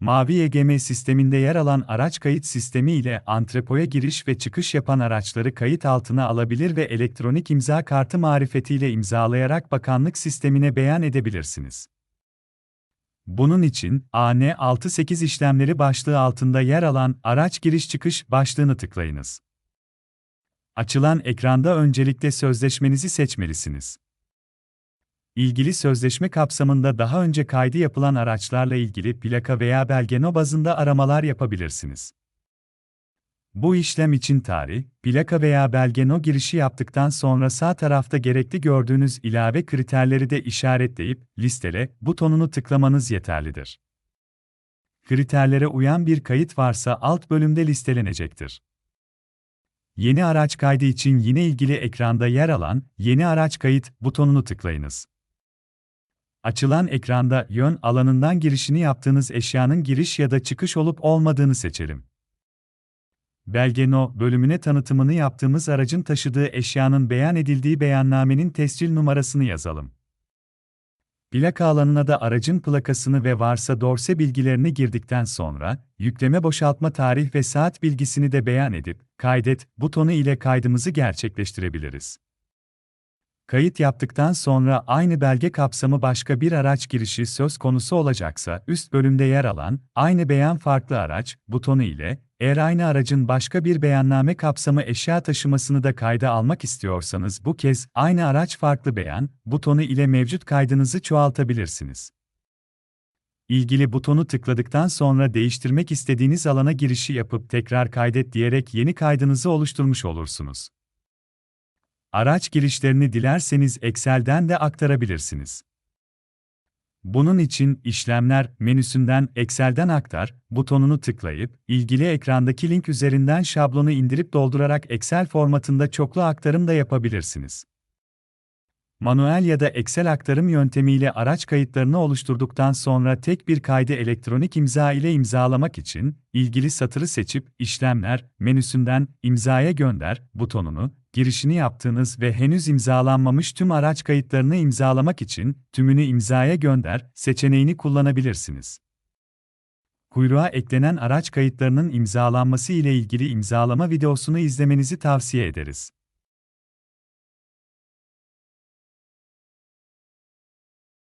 Mavi EGM sisteminde yer alan araç kayıt sistemi ile antrepoya giriş ve çıkış yapan araçları kayıt altına alabilir ve elektronik imza kartı marifetiyle imzalayarak bakanlık sistemine beyan edebilirsiniz. Bunun için AN68 işlemleri başlığı altında yer alan araç giriş çıkış başlığını tıklayınız. Açılan ekranda öncelikle sözleşmenizi seçmelisiniz. İlgili sözleşme kapsamında daha önce kaydı yapılan araçlarla ilgili plaka veya belgeno bazında aramalar yapabilirsiniz. Bu işlem için tarih, plaka veya belgeno girişi yaptıktan sonra sağ tarafta gerekli gördüğünüz ilave kriterleri de işaretleyip listele butonunu tıklamanız yeterlidir. Kriterlere uyan bir kayıt varsa alt bölümde listelenecektir. Yeni araç kaydı için yine ilgili ekranda yer alan Yeni araç kayıt butonunu tıklayınız. Açılan ekranda yön alanından girişini yaptığınız eşyanın giriş ya da çıkış olup olmadığını seçelim. Belge No bölümüne tanıtımını yaptığımız aracın taşıdığı eşyanın beyan edildiği beyannamenin tescil numarasını yazalım. Plaka alanına da aracın plakasını ve varsa dorse bilgilerini girdikten sonra, yükleme boşaltma tarih ve saat bilgisini de beyan edip, kaydet butonu ile kaydımızı gerçekleştirebiliriz. Kayıt yaptıktan sonra aynı belge kapsamı başka bir araç girişi söz konusu olacaksa üst bölümde yer alan aynı beyan farklı araç butonu ile eğer aynı aracın başka bir beyanname kapsamı eşya taşımasını da kayda almak istiyorsanız bu kez aynı araç farklı beyan butonu ile mevcut kaydınızı çoğaltabilirsiniz. İlgili butonu tıkladıktan sonra değiştirmek istediğiniz alana girişi yapıp tekrar kaydet diyerek yeni kaydınızı oluşturmuş olursunuz. Araç girişlerini dilerseniz Excel'den de aktarabilirsiniz. Bunun için işlemler menüsünden Excel'den aktar butonunu tıklayıp ilgili ekrandaki link üzerinden şablonu indirip doldurarak Excel formatında çoklu aktarım da yapabilirsiniz. Manuel ya da Excel aktarım yöntemiyle araç kayıtlarını oluşturduktan sonra tek bir kaydı elektronik imza ile imzalamak için ilgili satırı seçip işlemler menüsünden imzaya gönder butonunu girişini yaptığınız ve henüz imzalanmamış tüm araç kayıtlarını imzalamak için tümünü imzaya gönder seçeneğini kullanabilirsiniz. Kuyruğa eklenen araç kayıtlarının imzalanması ile ilgili imzalama videosunu izlemenizi tavsiye ederiz.